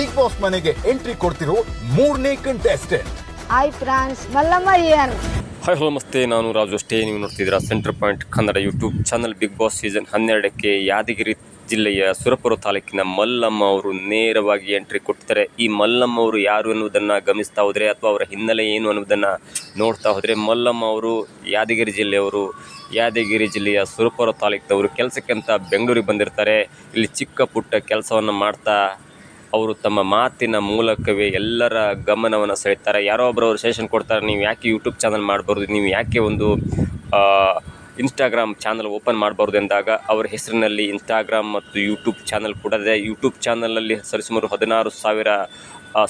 Big boss ಮನೆಗೆ entry ಕೊಡ್ತಿರೋ ಮೂರನೇ contestant hi friends Mallamma here hi hello ನಮಸ್ತೆ. ನಾನು ರಾಜು ಅಷ್ಟೇ. ನೀವು ನೋಡ್ತಿದ್ದೀರಾ centre point Kannada YouTube channel Bigg Boss season ಹನ್ನೆರಡಕ್ಕೆ ಯಾದಗಿರಿ ಜಿಲ್ಲೆಯ ಸುರಪುರ ತಾಲೂಕಿನ ಮಲ್ಲಮ್ಮ ಅವರು ನೇರವಾಗಿ ಎಂಟ್ರಿ ಕೊಡ್ತಾರೆ. ಈ ಮಲ್ಲಮ್ಮ ಅವರು ಯಾರು ಎನ್ನುವುದನ್ನು ಗಮನಿಸ್ತಾ ಹೋದರೆ ಅಥವಾ ಅವರ ಹಿನ್ನೆಲೆ ಏನು ಅನ್ನೋದನ್ನು ನೋಡ್ತಾ ಹೋದರೆ ಮಲ್ಲಮ್ಮ ಅವರು ಯಾದಗಿರಿ ಜಿಲ್ಲೆಯವರು. ಯಾದಗಿರಿ ಜಿಲ್ಲೆಯ ಸುರಪುರ ತಾಲೂಕಿನವರು. ಕೆಲಸಕ್ಕೆ ಅಂತ ಬೆಂಗಳೂರಿಗೆ ಬಂದಿರ್ತಾರೆ. ಇಲ್ಲಿ ಚಿಕ್ಕ ಪುಟ್ಟ ಕೆಲಸವನ್ನು ಮಾಡ್ತಾ ಅವರು ತಮ್ಮ ಮಾತಿನ ಮೂಲಕವೇ ಎಲ್ಲರ ಗಮನವನ್ನು ಸೆಳೀತಾರೆ ಯಾರೋ ಒಬ್ಬರು ಅವರು ಸೆಷನ್ ಕೊಡ್ತಾರೆ, ನೀವು ಯಾಕೆ ಯೂಟ್ಯೂಬ್ ಚಾನಲ್ ಮಾಡಬಾರ್ದು? ನೀವು ಯಾಕೆ ಒಂದು ಇನ್ಸ್ಟಾಗ್ರಾಮ್ ಚಾನಲ್ ಓಪನ್ ಮಾಡಬಾರ್ದು? ಎಂದಾಗ ಅವರ ಹೆಸರಿನಲ್ಲಿ ಇನ್ಸ್ಟಾಗ್ರಾಮ್ ಮತ್ತು ಯೂಟ್ಯೂಬ್ ಚಾನಲ್ ಕೂಡ ಇದೆ. ಯೂಟ್ಯೂಬ್ ಚಾನಲಲ್ಲಿ ಸರಿಸುಮಾರು ಹದಿನಾರು ಸಾವಿರ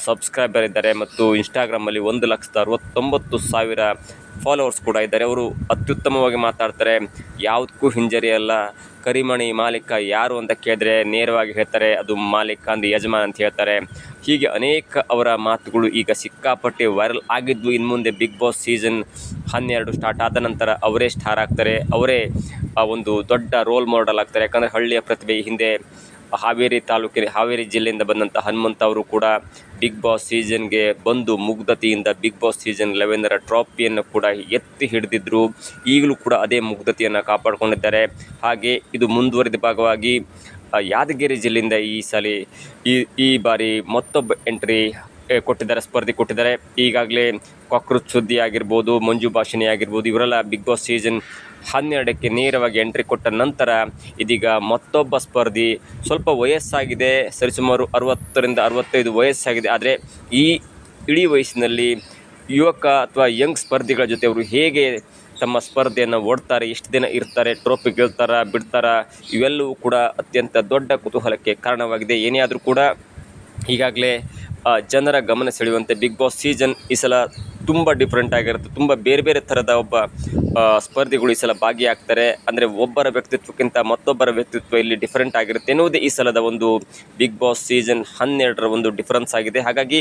ಸಬ್ಸ್ಕ್ರೈಬರ್ ಇದ್ದಾರೆ ಮತ್ತು ಇನ್ಸ್ಟಾಗ್ರಾಮಲ್ಲಿ ಒಂದು ಲಕ್ಷದ ಅರವತ್ತೊಂಬತ್ತು ಸಾವಿರ ಫಾಲೋವರ್ಸ್ ಕೂಡ ಇದ್ದಾರೆ. ಅವರು ಅತ್ಯುತ್ತಮವಾಗಿ ಮಾತಾಡ್ತಾರೆ. ಯಾವುದಕ್ಕೂ ಹಿಂಜರಿಯಲ್ಲ. ಕರಿಮಣಿ ಮಾಲೀಕ ಯಾರು ಅಂತ ಕೇಳಿದ್ರೆ ನೇರವಾಗಿ ಹೇಳ್ತಾರೆ, ಅದು ಮಾಲೀಕ ಅಂದು ಯಜಮಾನ್ ಅಂತ ಹೇಳ್ತಾರೆ. ಹೀಗೆ ಅನೇಕ ಅವರ ಮಾತುಗಳು ಈಗ ಸಿಕ್ಕಾಪಟ್ಟೆ ವೈರಲ್ ಆಗಿದ್ವು ಇನ್ನು ಮುಂದೆ ಬಿಗ್ ಬಾಸ್ ಸೀಸನ್ ಹನ್ನೆರಡು ಸ್ಟಾರ್ಟ್ ಆದ ನಂತರ ಅವರೇ ಸ್ಟಾರ್ ಆಗ್ತಾರೆ. ಅವರೇ ಒಂದು ದೊಡ್ಡ ರೋಲ್ ಮಾಡಲ್ ಆಗ್ತಾರೆ. ಯಾಕಂದರೆ ಹಳ್ಳಿಯ ಪ್ರತಿಭೆ ಹಿಂದೆ ಹಾವೇರಿ ತಾಲೂಕಿನ ಹಾವೇರಿ ಜಿಲ್ಲೆಯಿಂದ ಬಂದಂಥ ಹನುಮಂತ ಅವರು ಕೂಡ ಬಿಗ್ ಬಾಸ್ ಸೀಸನ್ಗೆ ಬಂದು ಮುಗ್ಧತೆಯಿಂದ ಬಿಗ್ ಬಾಸ್ ಸೀಸನ್ ಲೆವೆಂದರ ಟ್ರಾಫಿಯನ್ನು ಕೂಡ ಎತ್ತಿ ಹಿಡಿದಿದ್ರು. ಈಗಲೂ ಕೂಡ ಅದೇ ಮುಗ್ಧತೆಯನ್ನು ಕಾಪಾಡಿಕೊಂಡಿದ್ದಾರೆ. ಹಾಗೆ ಇದು ಮುಂದುವರಿದ ಭಾಗವಾಗಿ ಯಾದಗಿರಿ ಜಿಲ್ಲೆಯಿಂದ ಈ ಸಲ ಈ ಈ ಬಾರಿ ಮತ್ತೊಬ್ಬ ಎಂಟ್ರಿ ಕೊಟ್ಟಿದ್ದಾರೆ, ಸ್ಪರ್ಧೆ ಕೊಟ್ಟಿದ್ದಾರೆ. ಈಗಾಗಲೇ ಕಾಕ್ರೋಚ್ ಸುದ್ದಿ ಆಗಿರ್ಬೋದು ಮಂಜು ಭಾಷಿಣಿ ಆಗಿರ್ಬೋದು ಇವರೆಲ್ಲ ಬಿಗ್ ಬಾಸ್ ಸೀಸನ್ ಹನ್ನೆರಡಕ್ಕೆ ನೇರವಾಗಿ ಎಂಟ್ರಿ ಕೊಟ್ಟ ನಂತರ ಇದೀಗ ಮತ್ತೊಬ್ಬ ಸ್ಪರ್ಧಿ ಸ್ವಲ್ಪ ವಯಸ್ಸಾಗಿದೆ ಸರಿಸುಮಾರು ಅರವತ್ತರಿಂದ ಅರವತ್ತೈದು ವಯಸ್ಸಾಗಿದೆ. ಆದರೆ ಈ ಇಡೀ ವಯಸ್ಸಿನಲ್ಲಿ ಯುವಕ ಅಥವಾ ಯಂಗ್ ಸ್ಪರ್ಧಿಗಳ ಜೊತೆ ಅವರು ಹೇಗೆ ತಮ್ಮ ಸ್ಪರ್ಧೆಯನ್ನು ಓಡ್ತಾರೆ ಎಷ್ಟು ದಿನ ಇರ್ತಾರೆ, ಟ್ರೋಫಿ ಗೆಲ್ತಾರ, ಬಿಡ್ತಾರ, ಇವೆಲ್ಲವೂ ಕೂಡ ಅತ್ಯಂತ ದೊಡ್ಡ ಕುತೂಹಲಕ್ಕೆ ಕಾರಣವಾಗಿದೆ. ಏನೇ ಆದರೂ ಕೂಡ ಈಗಾಗಲೇ ಜನರ ಗಮನ ಸೆಳೆಯುವಂತೆ ಬಿಗ್ ಬಾಸ್ ಸೀಸನ್ ಈ ಸಲ ತುಂಬ ಡಿಫ್ರೆಂಟ್ ಆಗಿರುತ್ತೆ. ತುಂಬ ಬೇರೆ ಬೇರೆ ಥರದ ಒಬ್ಬ ಸ್ಪರ್ಧಿಗಳು ಈ ಸಲ ಭಾಗಿಯಾಗ್ತಾರೆ. ಅಂದರೆ ಒಬ್ಬರ ವ್ಯಕ್ತಿತ್ವಕ್ಕಿಂತ ಮತ್ತೊಬ್ಬರ ವ್ಯಕ್ತಿತ್ವ ಇಲ್ಲಿ ಡಿಫ್ರೆಂಟ್ ಆಗಿರುತ್ತೆ ಎನ್ನುವುದೇ ಈ ಸಲದ ಒಂದು ಬಿಗ್ ಬಾಸ್ ಸೀಸನ್ ಹನ್ನೆರಡರ ಒಂದು ಡಿಫ್ರೆನ್ಸ್ ಆಗಿದೆ. ಹಾಗಾಗಿ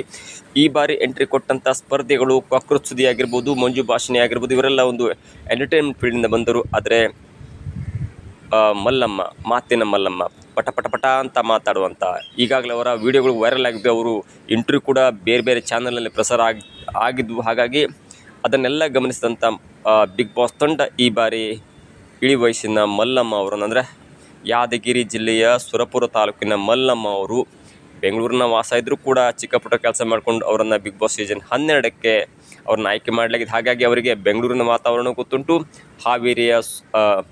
ಈ ಬಾರಿ ಎಂಟ್ರಿ ಕೊಟ್ಟಂಥ ಸ್ಪರ್ಧಿಗಳು ಕಾಕ್ರೋಚ್ ಸುದಿ ಆಗಿರ್ಬೋದು, ಮಂಜು ಭಾಷಣೆ ಆಗಿರ್ಬೋದು, ಇವರೆಲ್ಲ ಒಂದು ಎಂಟರ್ಟೈನ್ಮೆಂಟ್ ಫೀಲ್ಡಿಂದ ಬಂದರು. ಆದರೆ ಮಲ್ಲಮ್ಮ, ಮಾತಿನ ಮಲ್ಲಮ್ಮ, ಪಟ ಪಟ ಪಟ ಅಂತ ಮಾತಾಡುವಂಥ ಈಗಾಗಲೇ ಅವರ ವೀಡಿಯೋಗಳು ವೈರಲ್ ಆಗಿದ್ದು ಅವರು ಇಂಟ್ರ್ಯೂ ಕೂಡ ಬೇರೆ ಬೇರೆ ಚಾನಲಲ್ಲಿ ಪ್ರಸಾರ ಆಗಿ ಆಗಿದ್ವು ಹಾಗಾಗಿ ಅದನ್ನೆಲ್ಲ ಗಮನಿಸಿದಂಥ ಬಿಗ್ ಬಾಸ್ ತಂಡ ಈ ಬಾರಿ ಇಳಿ ವಯಸ್ಸಿನ ಮಲ್ಲಮ್ಮ ಅವರನ್ನು ಅಂದರೆ ಯಾದಗಿರಿ ಜಿಲ್ಲೆಯ ಸುರಪುರ ತಾಲೂಕಿನ ಮಲ್ಲಮ್ಮ ಅವರು ಬೆಂಗಳೂರಿನ ವಾಸ ಇದ್ದರೂ ಕೂಡ ಚಿಕ್ಕ ಪುಟ್ಟ ಕೆಲಸ ಮಾಡಿಕೊಂಡು ಅವರನ್ನು ಬಿಗ್ ಬಾಸ್ ಸೀಸನ್ ಹನ್ನೆರಡಕ್ಕೆ ಅವ್ರನ್ನ ಆಯ್ಕೆ ಮಾಡಲಾಗಿದೆ ಹಾಗಾಗಿ ಅವರಿಗೆ ಬೆಂಗಳೂರಿನ ವಾತಾವರಣ ಗೊತ್ತುಂಟು. ಹಾವೇರಿಯ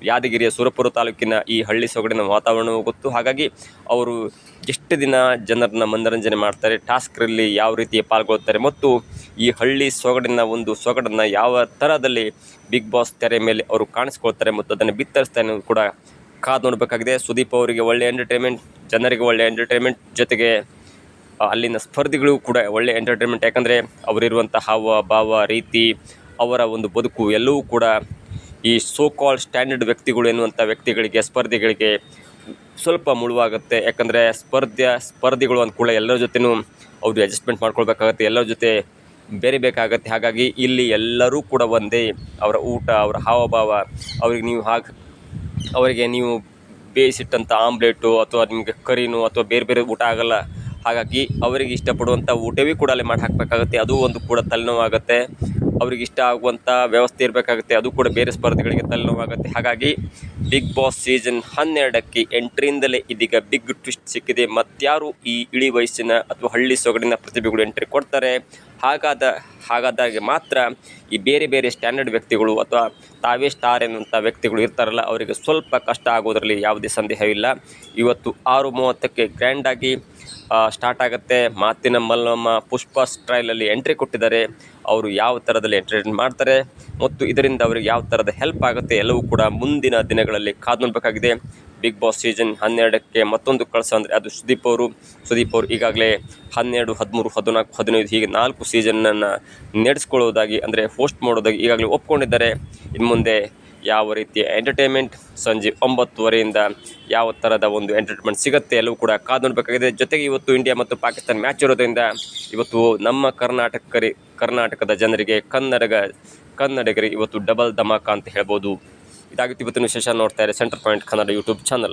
ಯಾದಗಿರಿಯ ಸುರಪುರ ತಾಲೂಕಿನ ಈ ಹಳ್ಳಿ ಸೊಗಡಿನ ವಾತಾವರಣವೂ ಗೊತ್ತು. ಹಾಗಾಗಿ ಅವರು ಎಷ್ಟು ದಿನ ಜನರನ್ನ ಮನರಂಜನೆ ಮಾಡ್ತಾರೆ, ಟಾಸ್ಕ್ರಲ್ಲಿ ಯಾವ ರೀತಿ ಪಾಲ್ಗೊಳ್ತಾರೆ ಮತ್ತು ಈ ಹಳ್ಳಿ ಸೊಗಡಿನ ಒಂದು ಸೊಗಡನ್ನು ಯಾವ ಥರದಲ್ಲಿ ಬಿಗ್ ಬಾಸ್ ತೆರೆ ಮೇಲೆ ಅವರು ಕಾಣಿಸ್ಕೊಳ್ತಾರೆ ಮತ್ತು ಅದನ್ನು ಬಿತ್ತರಿಸ್ತಾರೆ ಅನ್ನೋದು ಕೂಡ ಕಾದು ನೋಡಬೇಕಾಗಿದೆ. ಸುದೀಪ್ ಅವರಿಗೆ ಒಳ್ಳೆಯ ಎಂಟರ್ಟೈನ್ಮೆಂಟ್ ಜನರಿಗೆ ಒಳ್ಳೆಯ ಎಂಟರ್ಟೈನ್ಮೆಂಟ್ ಜೊತೆಗೆ ಅಲ್ಲಿನ ಸ್ಪರ್ಧಿಗಳು ಕೂಡ ಒಳ್ಳೆ ಎಂಟರ್ಟೈನ್ಮೆಂಟ್ ಯಾಕಂದರೆ ಅವರಿರುವಂಥ ಹಾವ, ಭಾವ, ರೀತಿ, ಅವರ ಒಂದು ಬದುಕು ಎಲ್ಲವೂ ಕೂಡ ಈ ಸೋ ಕಾಲ್ ಸ್ಟ್ಯಾಂಡರ್ಡ್ ವ್ಯಕ್ತಿಗಳು ಎನ್ನುವಂಥ ವ್ಯಕ್ತಿಗಳಿಗೆ, ಸ್ಪರ್ಧಿಗಳಿಗೆ ಸ್ವಲ್ಪ ಮುಳುವಾಗುತ್ತೆ. ಯಾಕಂದರೆ ಸ್ಪರ್ಧೆ, ಸ್ಪರ್ಧಿಗಳು ಅಂದ್ಕೂಡ ಎಲ್ಲರ ಜೊತೆನೂ ಅವರು ಅಡ್ಜಸ್ಟ್ಮೆಂಟ್ ಮಾಡ್ಕೊಳ್ಬೇಕಾಗತ್ತೆ. ಎಲ್ಲರ ಜೊತೆ ಬೇರೆಬೇಕಾಗತ್ತೆ. ಹಾಗಾಗಿ ಇಲ್ಲಿ ಎಲ್ಲರೂ ಕೂಡ ಒಂದೇ ಅವರ ಊಟ, ಅವರ ಹಾವಭಾವ. ಅವ್ರಿಗೆ ನೀವು ಹಾಗೆ ಅವರಿಗೆ ನೀವು ಬೇಯಿಸಿಟ್ಟಂಥ ಆಮ್ಲೆಟು ಅಥವಾ ನಿಮಗೆ ಕರಿನೋ ಅಥವಾ ಬೇರೆ ಬೇರೆ ಊಟ ಆಗೋಲ್ಲ, ಹಾಗಾಗಿ ಅವರಿಗೆ ಇಷ್ಟಪಡುವಂಥ ಊಟವೇ ಕೂಡ ಅಲ್ಲಿ ಮಾಡಿ ಹಾಕಬೇಕಾಗುತ್ತೆ. ಅದು ಒಂದು ಕೂಡ ತಲೆನೋವಾಗುತ್ತೆ. ಅವ್ರಿಗೆ ಇಷ್ಟ ಆಗುವಂಥ ವ್ಯವಸ್ಥೆ ಇರಬೇಕಾಗುತ್ತೆ. ಅದು ಕೂಡ ಬೇರೆ ಸ್ಪರ್ಧೆಗಳಿಗೆ ತಲೆನೋವಾಗುತ್ತೆ ಹಾಗಾಗಿ ಬಿಗ್ ಬಾಸ್ ಸೀಸನ್ ಹನ್ನೆರಡಕ್ಕೆ ಎಂಟ್ರಿಯಿಂದಲೇ ಇದೀಗ ಬಿಗ್ ಟ್ವಿಸ್ಟ್ ಸಿಕ್ಕಿದೆ. ಮತ್ತಾರು ಈ ಇಳಿ ವಯಸ್ಸಿನ ಅಥವಾ ಹಳ್ಳಿ ಸೊಗಡಿನ ಪ್ರತಿಭೆಗಳು ಎಂಟ್ರಿ ಕೊಡ್ತಾರೆ. ಹಾಗಾದ, ಹಾಗಾದಾಗ ಮಾತ್ರ ಈ ಬೇರೆ ಬೇರೆ ಸ್ಟ್ಯಾಂಡರ್ಡ್ ವ್ಯಕ್ತಿಗಳು ಅಥವಾ ತಾವೇ ಸ್ಟಾರ್ ಎನ್ನುವಂಥ ವ್ಯಕ್ತಿಗಳು ಇರ್ತಾರಲ್ಲ, ಅವರಿಗೆ ಸ್ವಲ್ಪ ಕಷ್ಟ ಆಗೋದರಲ್ಲಿ ಯಾವುದೇ ಸಂದೇಹವಿಲ್ಲ ಇವತ್ತು ಆರು ಮೂವತ್ತಕ್ಕೆ ಗ್ರ್ಯಾಂಡಾಗಿ ಸ್ಟಾರ್ಟ್ ಆಗುತ್ತೆ. ಮಾತಿನ ಮಲ್ಲಮ್ಮ ಪುಷ್ಪ ಸ್ಟ್ರೈಲಲ್ಲಿ ಎಂಟ್ರಿ ಕೊಟ್ಟಿದ್ದಾರೆ. ಅವರು ಯಾವ ಥರದಲ್ಲಿ ಎಂಟರ್ಟೈನ್ ಮಾಡ್ತಾರೆ ಮತ್ತು ಇದರಿಂದ ಅವರಿಗೆ ಯಾವ ಥರದ ಹೆಲ್ಪ್ ಆಗುತ್ತೆ ಎಲ್ಲವೂ ಕೂಡ ಮುಂದಿನ ದಿನಗಳಲ್ಲಿ ಕಾದು ನೋಡಬೇಕಾಗಿದೆ. ಬಿಗ್ ಬಾಸ್ ಸೀಸನ್ ಹನ್ನೆರಡಕ್ಕೆ ಮತ್ತೊಂದು ಕಳಸ ಅಂದರೆ ಅದು ಸುದೀಪ್ ಅವರು. ಸುದೀಪ್ ಅವರು ಈಗಾಗಲೇ ಹನ್ನೆರಡು, ಹದಿಮೂರು, ಹದಿನಾಲ್ಕು, ಹದಿನೈದು ಹೀಗೆ ನಾಲ್ಕು ಸೀಸನನ್ನು ನಡೆಸ್ಕೊಳ್ಳೋದಾಗಿ ಅಂದರೆ ಹೋಸ್ಟ್ ಮಾಡೋದಾಗಿ ಈಗಾಗಲೇ ಒಪ್ಕೊಂಡಿದ್ದಾರೆ. ಇನ್ನು ಮುಂದೆ ಯಾವ ರೀತಿಯ ಎಂಟರ್ಟೈನ್ಮೆಂಟ್ ಸಂಜೆ ಒಂಬತ್ತುವರೆಯಿಂದ ಯಾವ ಥರದ ಒಂದು ಎಂಟರ್ಟೈನ್ಮೆಂಟ್ ಸಿಗುತ್ತೆ ಎಲ್ಲವೂ ಕೂಡ ಕಾದು ನೋಡಬೇಕಾಗಿದೆ. ಜೊತೆಗೆ ಇವತ್ತು ಇಂಡಿಯಾ ಮತ್ತು ಪಾಕಿಸ್ತಾನ ಮ್ಯಾಚ್ ಇರೋದ್ರಿಂದ ಇವತ್ತು ನಮ್ಮ ಕರ್ನಾಟಕರಿ ಕರ್ನಾಟಕದ ಜನರಿಗೆ ಕನ್ನಡಗ, ಕನ್ನಡಿಗರಿಗೆ ಇವತ್ತು ಡಬಲ್ ಧಮಾಕ ಅಂತ ಹೇಳ್ಬೋದು. ಇದಾಗಿತ್ತು ಇವತ್ತಿನ ವಿಶೇಷ ನೋಡ್ತಾ ಇದ್ದಾರೆ centre point Kannada YouTube channel